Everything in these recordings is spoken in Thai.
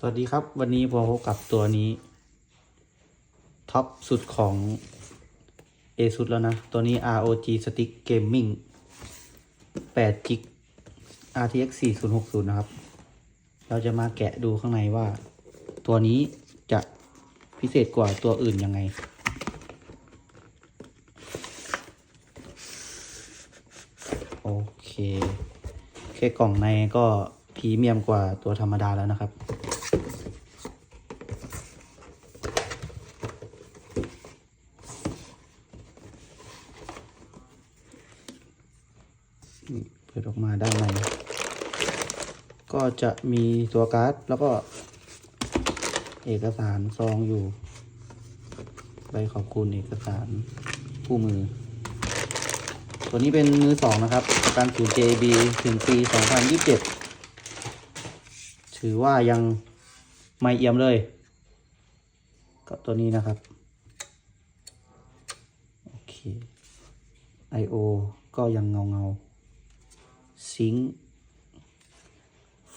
สวัสดีครับ วันนี้พบกับตัวนี้ ท็อปสุดของ ASUS แล้วนะ ตัวนี้ ROG Stick Gaming 8 g RTX 4060 นะครับ เราจะมาแกะดูข้างในว่า ตัวนี้จะพิเศษกว่าตัวอื่นยังไง โอเค แค่กล่องในก็พรีเมียมกว่าตัวธรรมดาแล้วนะครับ นี่เปิดออกมาด้านใน ก็จะมีตัวการ์ดแล้วก็เอกสารซองอยู่ ใบขอบคุณเอกสารคู่มือ ตัวนี้เป็นมือสองนะครับ ประกันศูนย์ JB ถึงปี 2027 ถือว่ายังไม่เอี่ยมเลย ก็ตัวนี้นะครับ โอเค I.O. ก็ยังเงาเงา ซิงค์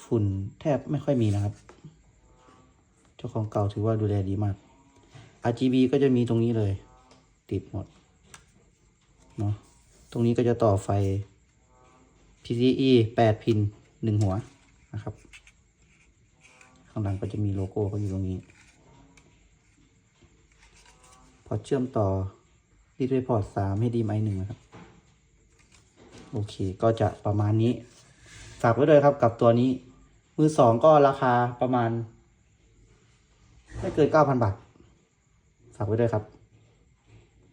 ฝุ่นแทบไม่ค่อยมีนะครับ เจ้าของเก่าถือว่าดูแลดีมาก RGB ก็จะมีตรงนี้เลย ติดหมดเนาะตรงนี้ก็จะต่อไฟ PCE 8 พิน 1 หัวนะครับ ข้างหลังก็จะมีโลโก้ก็อยู่ตรงนี้ พอเชื่อมต่อดีด้วยพอร์ต3ให้ดีไมหนึ่งนะครับ โอเคก็จะประมาณนี้ ฝากไว้ด้วยครับกับตัวนี้ มือสองก็ราคาประมาณ ไม่เกิน9,000บาท ฝากไว้ด้วยครับ